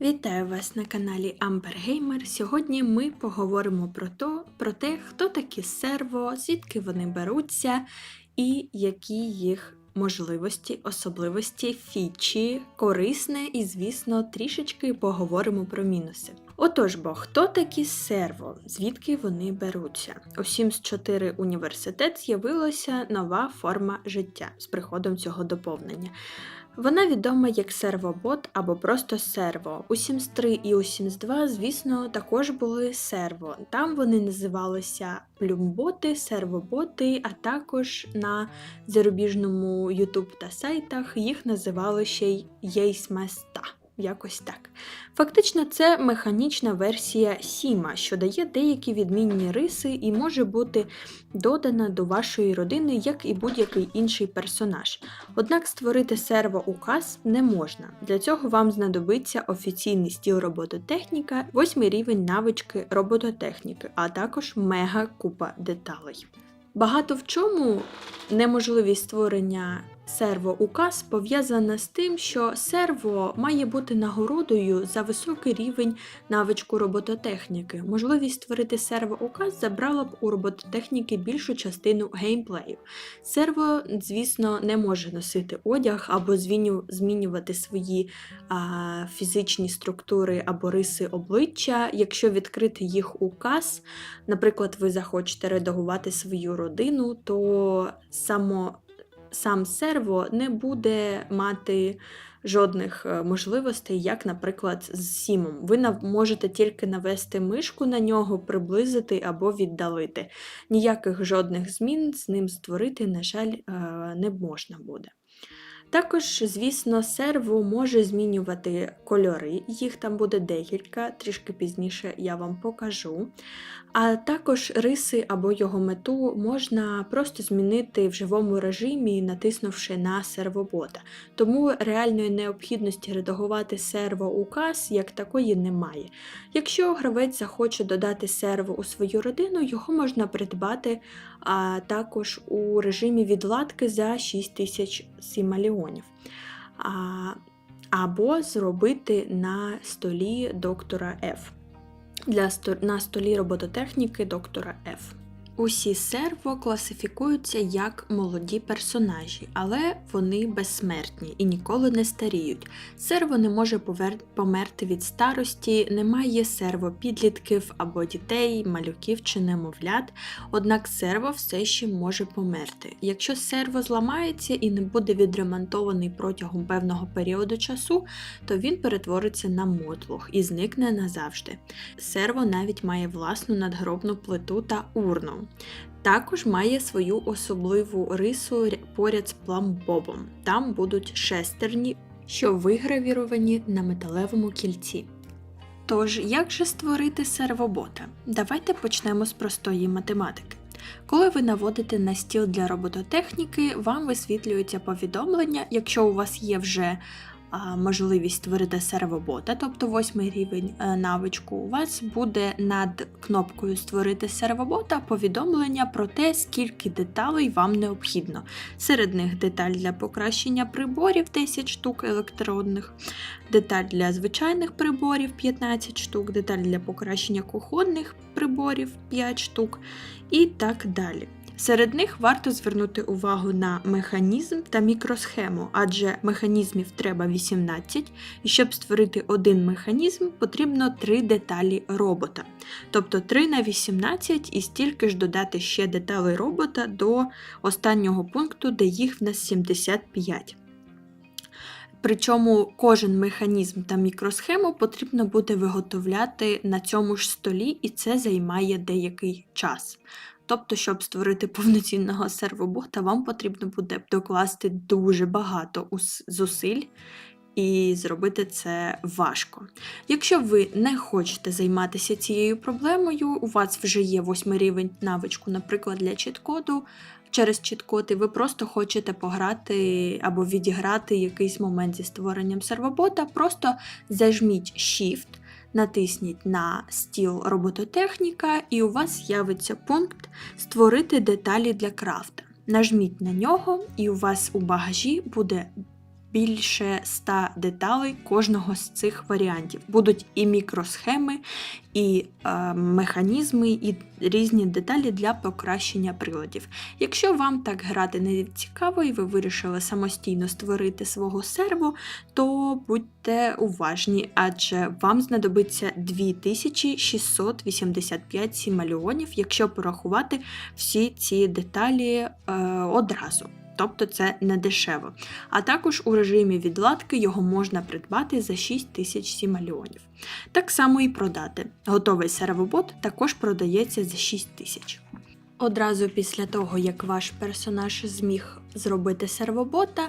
Вітаю вас на каналі Amber Gamer. Сьогодні ми поговоримо про, то, про те, хто такі серво, звідки вони беруться і які їх можливості, особливості, фічі, корисне і, звісно, трішечки поговоримо про мінуси. Отож, бо хто такі серво, звідки вони беруться? У Sims 4 університет з'явилася нова форма життя з приходом цього доповнення. Вона відома як сервобот або просто серво. У Sims 3 і у Sims 2, звісно, також були серво. Там вони називалися плюмботи, сервоботи, а також на зарубіжному YouTube та сайтах їх називали ще й єйсместа. Якось так. Фактично, це механічна версія Сіма, що дає деякі відмінні риси і може бути додана до вашої родини, як і будь-який інший персонаж. Однак створити серво-указ не можна. Для цього вам знадобиться офіційний стіл робототехніка, восьмий рівень навички робототехніки, а також мега купа деталей. Багато в чому неможливість створення серво-указ пов'язана з тим, що серво має бути нагородою за високий рівень навичку робототехніки. Можливість створити серво-указ забрала б у робототехніки більшу частину геймплею. Серво, звісно, не може носити одяг або змінювати свої а, фізичні структури або риси обличчя. Якщо відкрити їх указ, наприклад, ви захочете редагувати свою родину, то само сам серво не буде мати жодних е, можливостей, як, наприклад, з сімом. Ви можете тільки навести мишку на нього, приблизити або віддалити. Ніяких жодних змін з ним створити, на жаль, е, не можна буде. Також, звісно, серво може змінювати кольори, їх там буде декілька, трішки пізніше я вам покажу. А також риси або його мету можна просто змінити в живому режимі, натиснувши на сервобота. Тому реальної необхідності редагувати серво-указ як такої немає. Якщо гравець захоче додати серво у свою родину, його можна придбати а також у режимі відладки за 6000 сімаліонів. Або зробити на столі доктора F. Для стор на столі робототехніки доктора F. Усі серво класифікуються як молоді персонажі, але вони безсмертні і ніколи не старіють. Серво не може повер- померти від старості, немає серво підлітків або дітей, малюків чи немовлят, однак серво все ще може померти. Якщо серво зламається і не буде відремонтований протягом певного періоду часу, то він перетвориться на мотлох і зникне назавжди. Серво навіть має власну надгробну плиту та урну. Також має свою особливу рису поряд з пламбобом. Там будуть шестерні, що вигравіровані на металевому кільці. Тож, як же створити сервобота? Давайте почнемо з простої математики. Коли ви наводите на стіл для робототехніки, вам висвітлюється повідомлення, якщо у вас є вже можливість створити сервобота, тобто восьмий рівень е, навичку, у вас буде над кнопкою Створити сервобота повідомлення про те, скільки деталей вам необхідно. Серед них деталь для покращення приборів 10 штук електронних, деталь для звичайних приборів 15 штук, деталь для покращення кухонних приборів 5 штук і так далі. Серед них варто звернути увагу на механізм та мікросхему, адже механізмів треба 18, і щоб створити один механізм, потрібно 3 деталі робота. Тобто 3 на 18 і стільки ж додати ще деталей робота до останнього пункту, де їх в нас 75. Причому кожен механізм та мікросхему потрібно буде виготовляти на цьому ж столі, і це займає деякий час. Тобто, щоб створити повноцінного сервобота, вам потрібно буде докласти дуже багато зусиль, і зробити це важко. Якщо ви не хочете займатися цією проблемою, у вас вже є восьмий рівень навичку, наприклад, для чіткоду. Через чіткоди ви просто хочете пограти або відіграти якийсь момент зі створенням сервобота, просто зажміть Shift, натисніть на стіл робототехніка, і у вас з'явиться пункт Створити деталі для крафта. Нажміть на нього, і у вас у багажі буде більше 100 деталей кожного з цих варіантів. Будуть і мікросхеми, і е, механізми, і різні деталі для покращення приладів. Якщо вам так грати не цікаво, і ви вирішили самостійно створити свого серво, то будьте уважні, адже вам знадобиться 2685 сімальонів, якщо порахувати всі ці деталі е, одразу. Тобто це не дешево. А також у режимі відладки його можна придбати за 6 тисяч сімальонів. Так само і продати. Готовий сервобот також продається за 6 тисяч. Одразу після того, як ваш персонаж зміг зробити сервобота,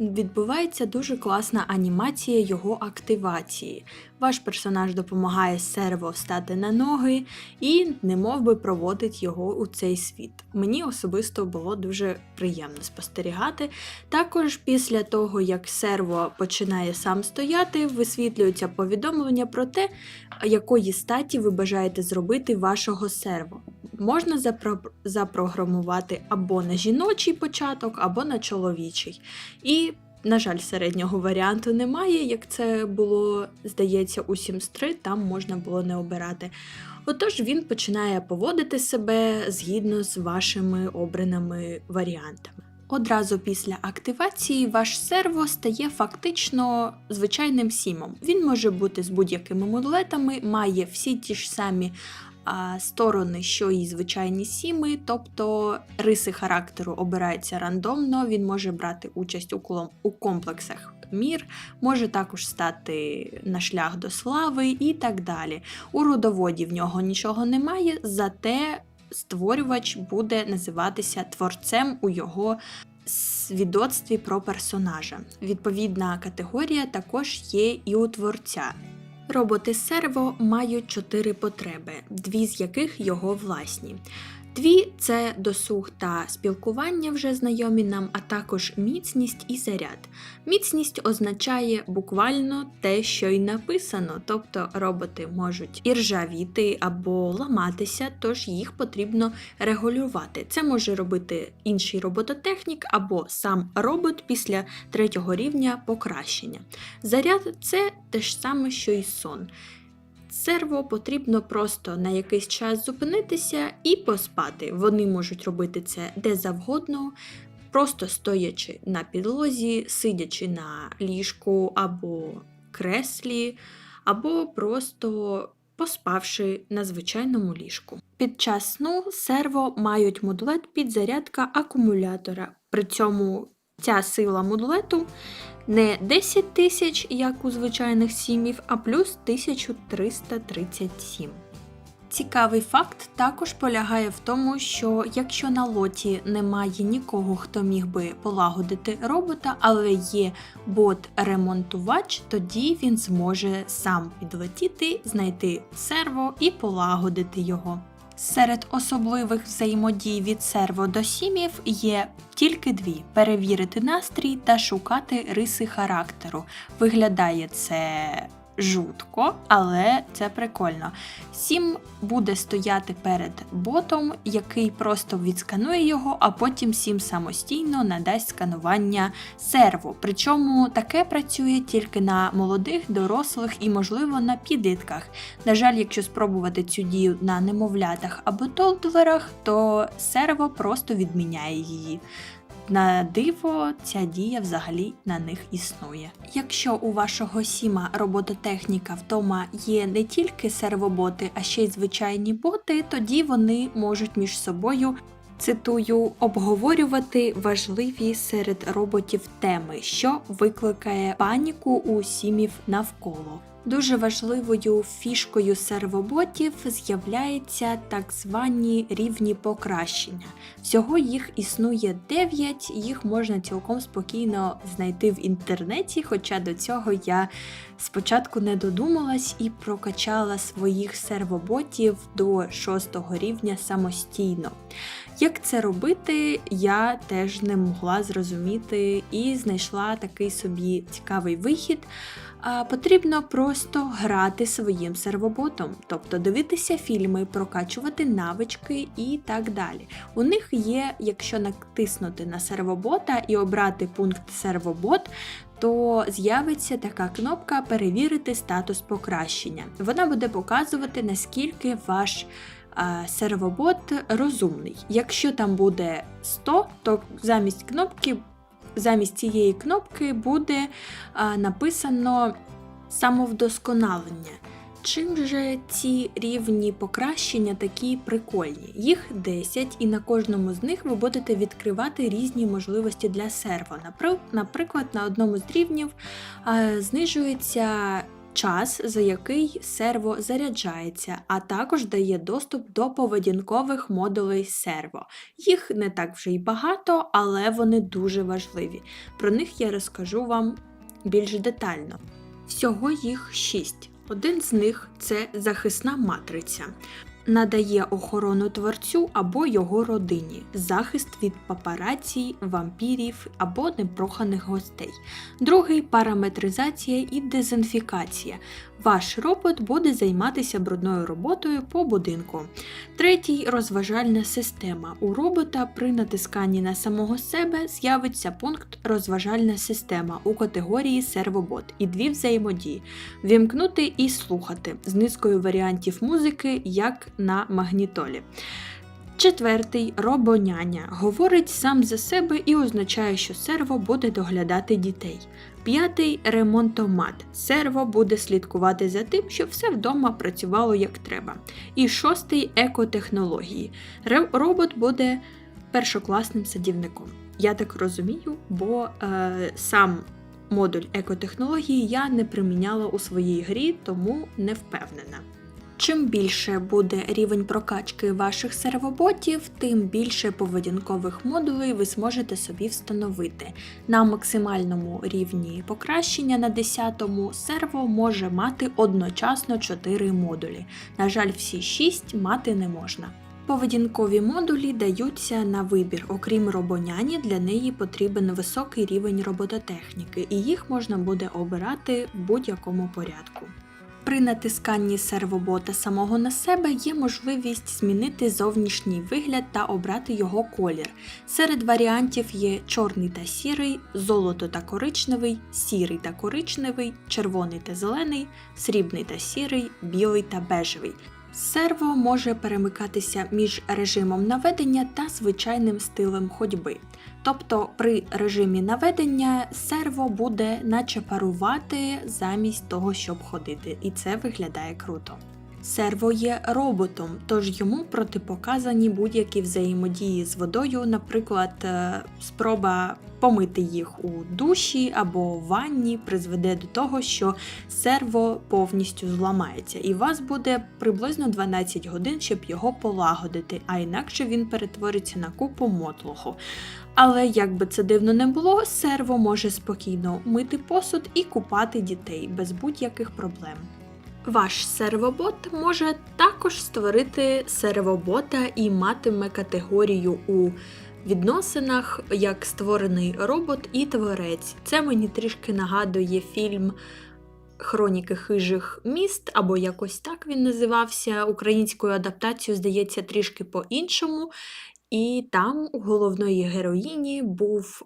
відбувається дуже класна анімація його активації. Ваш персонаж допомагає серво встати на ноги і немов би проводить його у цей світ. Мені особисто було дуже приємно спостерігати. Також після того, як серво починає сам стояти, висвітлюються повідомлення про те, якої статі ви бажаєте зробити вашого серво. Можна запро- запрограмувати або на жіночий початок, або на чоловічий. І, на жаль, середнього варіанту немає, як це було, здається, у Sims 3, там можна було не обирати. Отож він починає поводити себе згідно з вашими обраними варіантами. Одразу після активації ваш серво стає фактично звичайним сімом. Він може бути з будь-якими модулетами, має всі ті ж самі сторони, що і звичайні сіми, тобто риси характеру обираються рандомно, він може брати участь у, комплексах мір, може також стати на шлях до слави і так далі. У родоводі в нього нічого немає, зате створювач буде називатися творцем у його свідоцтві про персонажа. Відповідна категорія також є і у творця. Роботи серво мають чотири потреби, дві з яких його власні. Дві це досуг та спілкування вже знайомі нам, а також міцність і заряд. Міцність означає буквально те, що й написано, тобто роботи можуть і ржавіти або ламатися, тож їх потрібно регулювати. Це може робити інший робототехнік або сам робот після третього рівня покращення. Заряд це те ж саме, що й сон. Серво потрібно просто на якийсь час зупинитися і поспати. Вони можуть робити це де завгодно, просто стоячи на підлозі, сидячи на ліжку або креслі, або просто поспавши на звичайному ліжку. Під час сну серво мають модулет підзарядка акумулятора. При цьому ця сила модулету не 10 тисяч, як у звичайних сімів, а плюс 1337. Цікавий факт також полягає в тому, що якщо на лоті немає нікого, хто міг би полагодити робота, але є бот-ремонтувач, тоді він зможе сам підлетіти, знайти серво і полагодити його. Серед особливих взаємодій від серво до сімів є тільки дві: перевірити настрій та шукати риси характеру. Виглядає це жутко, але це прикольно. Сім буде стояти перед ботом, який просто відсканує його, а потім сім самостійно надасть сканування серву. Причому таке працює тільки на молодих, дорослих і, можливо, на підлітках. На жаль, якщо спробувати цю дію на немовлятах або толдверах, то серво просто відміняє її. На диво, ця дія взагалі на них існує. Якщо у вашого сіма робототехніка вдома є не тільки сервоботи, а ще й звичайні боти, тоді вони можуть між собою. Цитую, обговорювати важливі серед роботів теми, що викликає паніку у сімів навколо. Дуже важливою фішкою сервоботів з'являються так звані рівні покращення. Всього їх існує 9, їх можна цілком спокійно знайти в інтернеті, хоча до цього я спочатку не додумалась і прокачала своїх сервоботів до 6 рівня самостійно. Як це робити, я теж не могла зрозуміти і знайшла такий собі цікавий вихід. Потрібно просто грати своїм сервоботом, тобто дивитися фільми, прокачувати навички і так далі. У них є, якщо натиснути на сервобота і обрати пункт сервобот, то з'явиться така кнопка Перевірити статус покращення. Вона буде показувати, наскільки ваш сервобот розумний. Якщо там буде 100, то замість кнопки, замість цієї кнопки буде написано самовдосконалення. Чим же ці рівні покращення такі прикольні? Їх 10, і на кожному з них ви будете відкривати різні можливості для серво. Наприклад, на одному з рівнів знижується час, за який серво заряджається, а також дає доступ до поведінкових модулей серво. Їх не так вже й багато, але вони дуже важливі. Про них я розкажу вам більш детально. Всього їх 6. Один з них це захисна матриця. Надає охорону творцю або його родині, захист від папарацій, вампірів або непроханих гостей. Другий параметризація і дезінфікація. Ваш робот буде займатися брудною роботою по будинку. Третій розважальна система. У робота при натисканні на самого себе з'явиться пункт розважальна система у категорії сервобот і дві взаємодії вімкнути і слухати з низкою варіантів музики, як на магнітолі. Четвертий робоняня говорить сам за себе і означає, що серво буде доглядати дітей. П'ятий ремонтомат. Серво буде слідкувати за тим, щоб все вдома працювало як треба. І шостий екотехнології. Робот буде першокласним садівником. Я так розумію, бо е, сам модуль екотехнології я не приміняла у своїй грі, тому не впевнена. Чим більше буде рівень прокачки ваших сервоботів, тим більше поведінкових модулей ви зможете собі встановити. На максимальному рівні покращення на 10-му серво може мати одночасно 4 модулі. На жаль, всі 6 мати не можна. Поведінкові модулі даються на вибір. Окрім робоняні, для неї потрібен високий рівень робототехніки, і їх можна буде обирати в будь-якому порядку. При натисканні сервобота самого на себе є можливість змінити зовнішній вигляд та обрати його колір. Серед варіантів є чорний та сірий, золото та коричневий, сірий та коричневий, червоний та зелений, срібний та сірий, білий та бежевий. Серво може перемикатися між режимом наведення та звичайним стилем ходьби. Тобто при режимі наведення серво буде наче парувати замість того, щоб ходити, і це виглядає круто. Серво є роботом, тож йому протипоказані будь-які взаємодії з водою, наприклад, е, спроба помити їх у душі або ванні призведе до того, що серво повністю зламається, і у вас буде приблизно 12 годин, щоб його полагодити, а інакше він перетвориться на купу мотлуху. Але як би це дивно не було, серво може спокійно мити посуд і купати дітей без будь-яких проблем. Ваш сервобот може також створити сервобота і матиме категорію у відносинах як створений робот і творець. Це мені трішки нагадує фільм Хроніки хижих міст, або якось так він називався. Українською адаптацією, здається, трішки по-іншому. І там у головної героїні був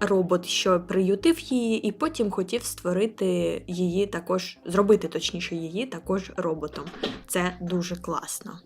робот, що приютив її, і потім хотів створити її також, зробити точніше її також роботом. Це дуже класно.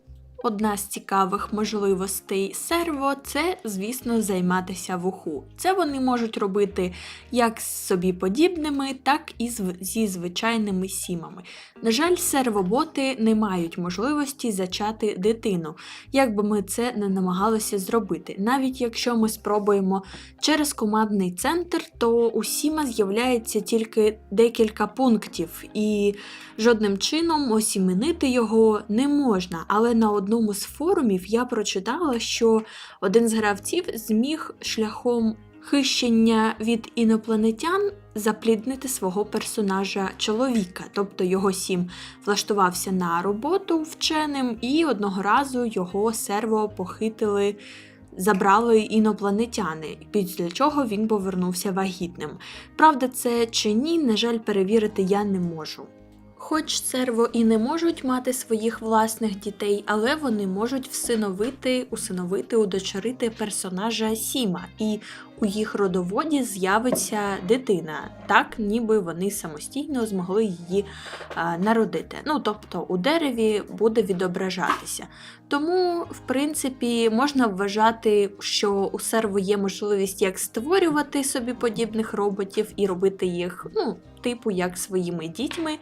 Одна з цікавих можливостей серво це, звісно, займатися в уху. Це вони можуть робити як з собі подібними, так і зі звичайними сімами. На жаль, сервоботи не мають можливості зачати дитину, як би ми це не намагалися зробити. Навіть якщо ми спробуємо через командний центр, то у Сіма з'являється тільки декілька пунктів, і жодним чином осіменити його не можна. Але на одному з форумів я прочитала, що один з гравців зміг шляхом хищення від інопланетян запліднити свого персонажа чоловіка, тобто його сім влаштувався на роботу вченим, і одного разу його серво похитили. Забрали інопланетяни, після чого він повернувся вагітним. Правда, це чи ні, на жаль, перевірити я не можу. Хоч серво і не можуть мати своїх власних дітей, але вони можуть всиновити, усиновити, удочерити персонажа Сіма. І у їх родоводі з'явиться дитина, так ніби вони самостійно змогли її а, народити. Ну тобто у дереві буде відображатися. Тому, в принципі, можна вважати, що у серву є можливість як створювати собі подібних роботів і робити їх, ну, типу, як своїми дітьми.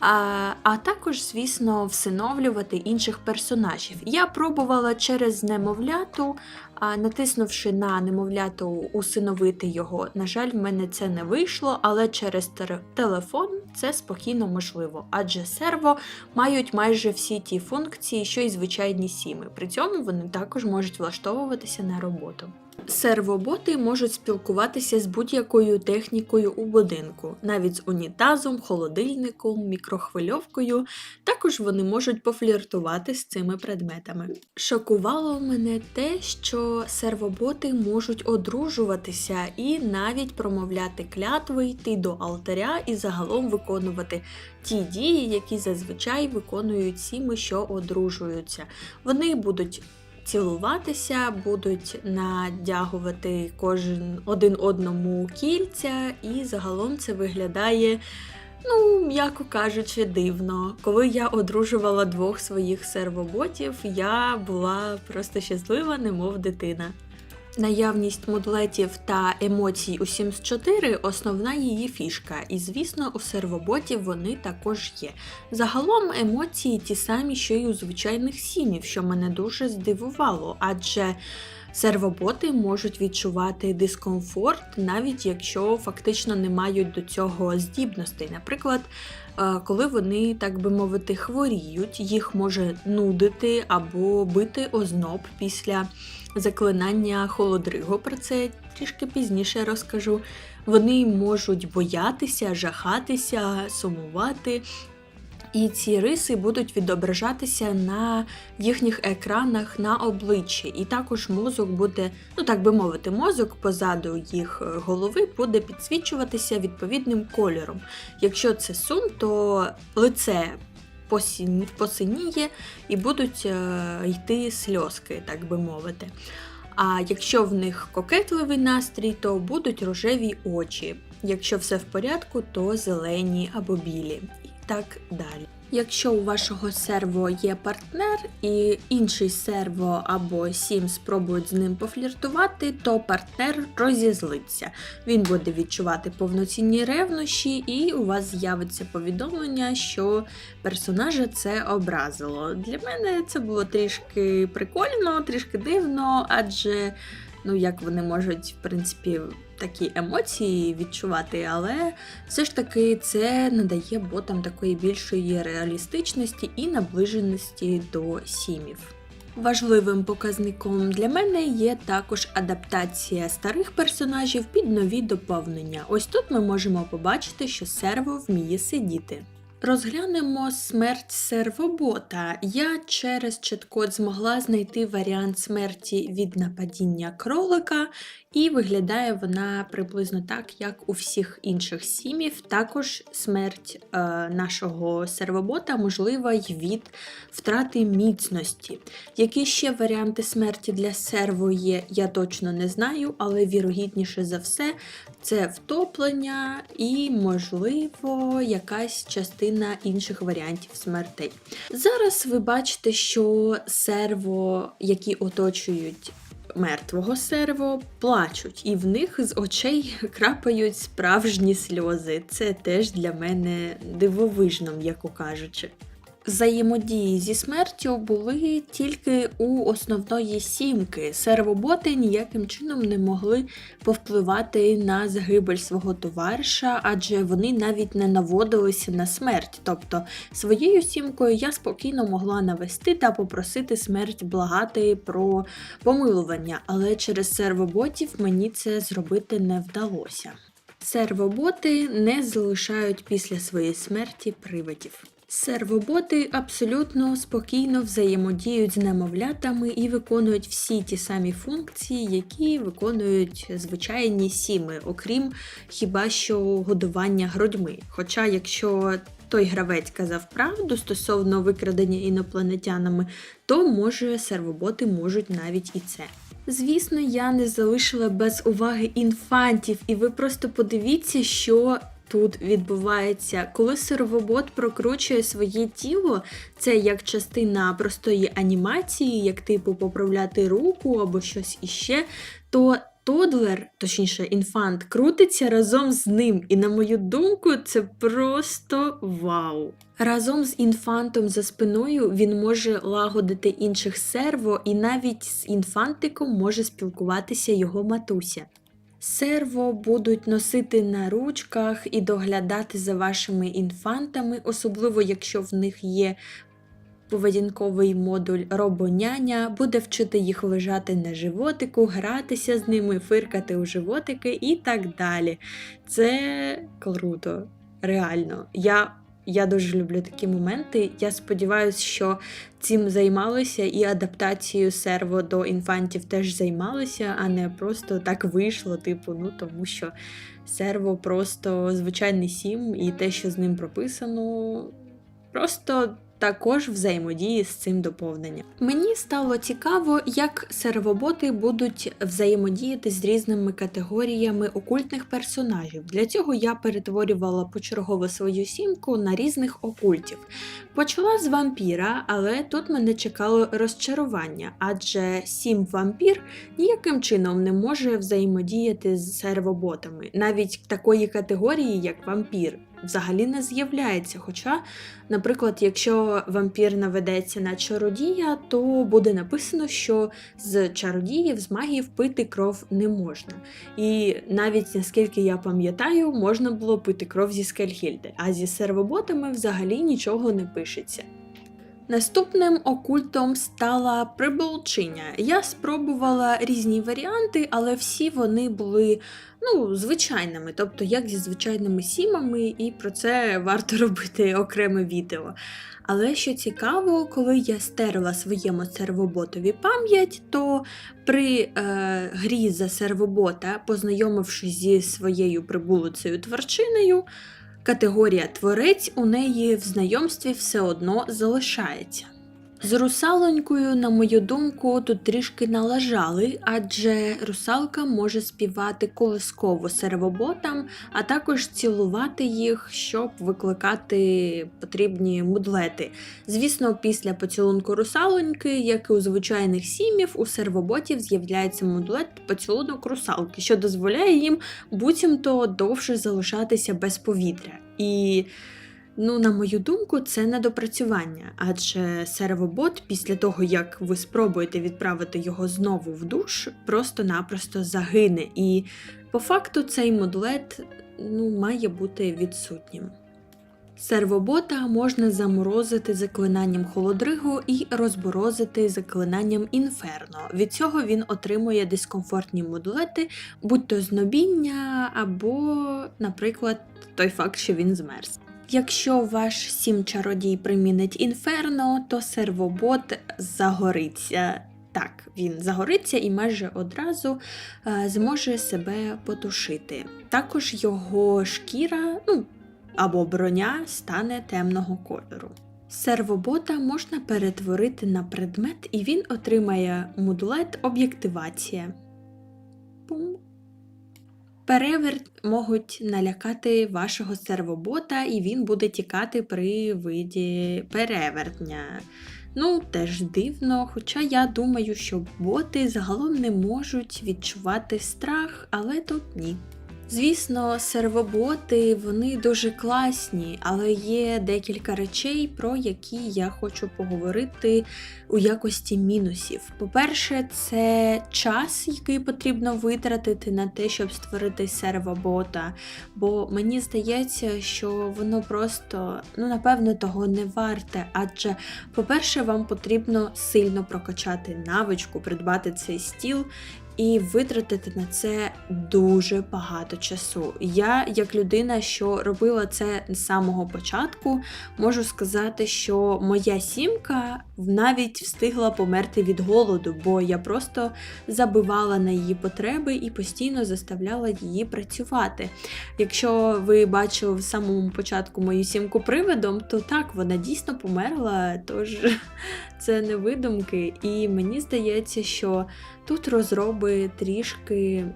А, а також, звісно, всиновлювати інших персонажів. Я пробувала через немовляту, натиснувши на немовляту усиновити його. На жаль, в мене це не вийшло, але через телефон це спокійно можливо, адже серво мають майже всі ті функції, що й звичайні сіми. При цьому вони також можуть влаштовуватися на роботу. Сервоботи можуть спілкуватися з будь-якою технікою у будинку, навіть з унітазом, холодильником, мікрохвильовкою. Також вони можуть пофліртувати з цими предметами. Шокувало мене те, що сервоботи можуть одружуватися і навіть промовляти клятви, йти до алтаря і загалом виконувати ті дії, які зазвичай виконують сіми, що одружуються. Вони будуть цілуватися, будуть надягувати кожен один одному кільця, і загалом це виглядає. Ну, м'яко кажучи, дивно. Коли я одружувала двох своїх сервоботів, я була просто щаслива, немов дитина. Наявність мудлетів та емоцій у Sims 4 – основна її фішка, і звісно, у сервоботів вони також є. Загалом емоції ті самі, що й у звичайних сімів, що мене дуже здивувало, адже сервоботи можуть відчувати дискомфорт, навіть якщо фактично не мають до цього здібностей. Наприклад, е, коли вони, так би мовити, хворіють, їх може нудити або бити озноб після заклинання холодригу. Про це трішки пізніше розкажу. Вони можуть боятися, жахатися, сумувати. І ці риси будуть відображатися на їхніх екранах на обличчі. І також мозок буде, ну так би мовити, мозок позаду їх е, голови буде підсвічуватися відповідним кольором. Якщо це сум, то лице посиніє і будуть е, йти сльозки, так би мовити. А якщо в них кокетливий настрій, то будуть рожеві очі. Якщо все в порядку, то зелені або білі. І так далі. Якщо у вашого серво є партнер і інший серво або сім спробують з ним пофліртувати, то партнер розізлиться. Він буде відчувати повноцінні ревнощі, і у вас з'явиться повідомлення, що персонажа це образило. Для мене це було трішки прикольно, трішки дивно, адже ну як вони можуть, в принципі, такі емоції відчувати, але все ж таки це надає ботам такої більшої реалістичності і наближеності до сімів. Важливим показником для мене є також адаптація старих персонажів під нові доповнення. Ось тут ми можемо побачити, що серво вміє сидіти. Розглянемо смерть сервобота. Я через чіткод змогла знайти варіант смерті від нападіння кролика, і виглядає вона приблизно так, як у всіх інших сімів. Також смерть е, нашого сервобота можлива й від втрати міцності. Які ще варіанти смерті для серво є, я точно не знаю, але вірогідніше за все, це втоплення і, можливо, якась частина інших варіантів смертей. Зараз ви бачите, що серво, які оточують мертвого серво, плачуть, і в них з очей крапають справжні сльози. Це теж для мене дивовижно, м'яко кажучи. Взаємодії зі смертю були тільки у основної сімки. Сервоботи ніяким чином не могли повпливати на загибель свого товариша, адже вони навіть не наводилися на смерть. Тобто своєю сімкою я спокійно могла навести та попросити смерть благати про помилування, але через сервоботів мені це зробити не вдалося. Сервоботи не залишають після своєї смерті привидів. Сервоботи абсолютно спокійно взаємодіють з немовлятами і виконують всі ті самі функції, які виконують звичайні сіми, окрім хіба що годування грудьми. Хоча, якщо той гравець казав правду стосовно викрадення інопланетянами, то може сервоботи можуть навіть і це. Звісно, я не залишила без уваги інфантів, і ви просто подивіться, що тут відбувається. Коли сервобот прокручує своє тіло, це як частина простої анімації, як типу поправляти руку або щось іще, то Тодлер, точніше, інфант, крутиться разом з ним, і на мою думку, це просто вау. Разом з інфантом за спиною він може лагодити інших серво, і навіть з інфантиком може спілкуватися його матуся. Серво будуть носити на ручках і доглядати за вашими інфантами, особливо якщо в них є поведінковий модуль робоняня, буде вчити їх лежати на животику, гратися з ними, фиркати у животики і так далі. Це круто, реально. Я я дуже люблю такі моменти. Я сподіваюся, що цим займалися і адаптацією серво до інфантів теж займалися, а не просто так вийшло, типу, ну тому що серво просто звичайний сім, і те, що з ним прописано, просто також взаємодії з цим доповненням. Мені стало цікаво, як сервоботи будуть взаємодіяти з різними категоріями окультних персонажів. Для цього я перетворювала почергово свою сімку на різних окультів. Почала з вампіра, але тут мене чекало розчарування, адже сім вампір ніяким чином не може взаємодіяти з сервоботами, навіть такої категорії, як вампір взагалі не з'являється. Хоча, наприклад, якщо вампір наведеться на чародія, то буде написано, що з чародіїв, з магіїв пити кров не можна. І навіть наскільки я пам'ятаю, можна було пити кров зі Скельхільди, а зі сервоботами взагалі нічого не пишеться. Наступним окультом стала приболчиня. Я спробувала різні варіанти, але всі вони були ну, звичайними, тобто як зі звичайними сімами, і про це варто робити окреме відео. Але що цікаво, коли я стерла своєму сервоботові пам'ять, то при е, грі за сервобота, познайомившись зі своєю прибулицею тварчиною, Категорія творець у неї в знайомстві все одно залишається. З русалонькою, на мою думку, тут трішки налажали, адже русалка може співати колисково сервоботам, а також цілувати їх, щоб викликати потрібні мудлети. Звісно, після поцілунку русалоньки, як і у звичайних сімів, у сервоботів з'являється мудлет поцілунок русалки, що дозволяє їм буцімто довше залишатися без повітря. І Ну, на мою думку, це недопрацювання, адже сервобот, після того, як ви спробуєте відправити його знову в душ, просто-напросто загине. І по факту цей модулет ну, має бути відсутнім. Сервобота можна заморозити заклинанням холодригу і розборозити заклинанням інферно. Від цього він отримує дискомфортні модулети, будь то знобіння або, наприклад, той факт, що він змерз. Якщо ваш сім чародій примінить інферно, то сервобот загориться. Так, він загориться і майже одразу е, зможе себе потушити. Також його шкіра, ну або броня стане темного кольору. Сервобота можна перетворити на предмет, і він отримає мудлет об'єктивація. Пум. Переверт можуть налякати вашого сервобота, і він буде тікати при виді перевертня. Ну, теж дивно, хоча я думаю, що боти загалом не можуть відчувати страх, але тут ні. Звісно, сервоботи вони дуже класні, але є декілька речей, про які я хочу поговорити у якості мінусів. По-перше, це час, який потрібно витратити на те, щоб створити сервобота. Бо мені здається, що воно просто, ну, напевно, того не варте. Адже, по-перше, вам потрібно сильно прокачати навичку, придбати цей стіл і витратити на це дуже багато часу. Я, як людина, що робила це з самого початку, можу сказати, що моя сімка навіть встигла померти від голоду, бо я просто забивала на її потреби і постійно заставляла її працювати. Якщо ви бачили в самому початку мою сімку привидом, то так, вона дійсно померла, тож це не видумки. І мені здається, що Тут розроби трішки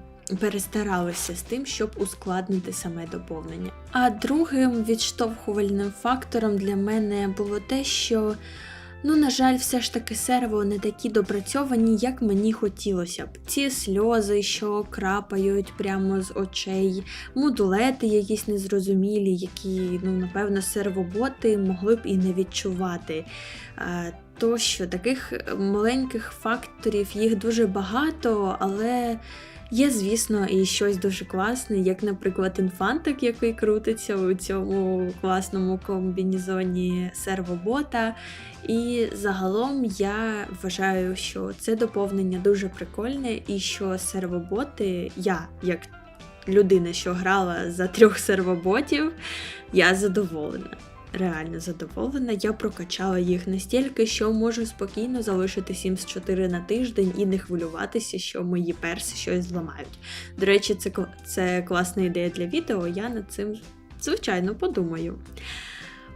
перестаралися з тим, щоб ускладнити саме доповнення. А другим відштовхувальним фактором для мене було те, що Ну, на жаль, все ж таки серво не такі допрацьовані, як мені хотілося б. Ці сльози, що крапають прямо з очей, модулети якісь незрозумілі, які, ну, напевно, сервоботи могли б і не відчувати. Е, Тощо, таких маленьких факторів їх дуже багато, але. Є, звісно, і щось дуже класне, як, наприклад, інфантик, який крутиться у цьому класному комбінізоні сервобота. І загалом я вважаю, що це доповнення дуже прикольне, і що сервоботи, я, як людина, що грала за трьох сервоботів, я задоволена. Реально задоволена, я прокачала їх настільки, що можу спокійно залишити Sims 4 на тиждень і не хвилюватися, що мої перси щось зламають. До речі, це, це класна ідея для відео, я над цим, звичайно, подумаю.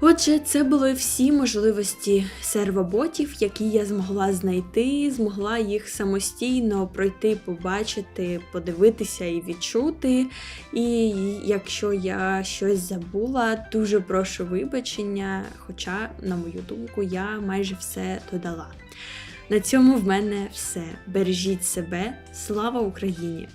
Отже, це були всі можливості сервоботів, які я змогла знайти, змогла їх самостійно пройти, побачити, подивитися і відчути. І якщо я щось забула, дуже прошу вибачення, хоча, на мою думку, я майже все додала. На цьому в мене все. Бережіть себе, слава Україні!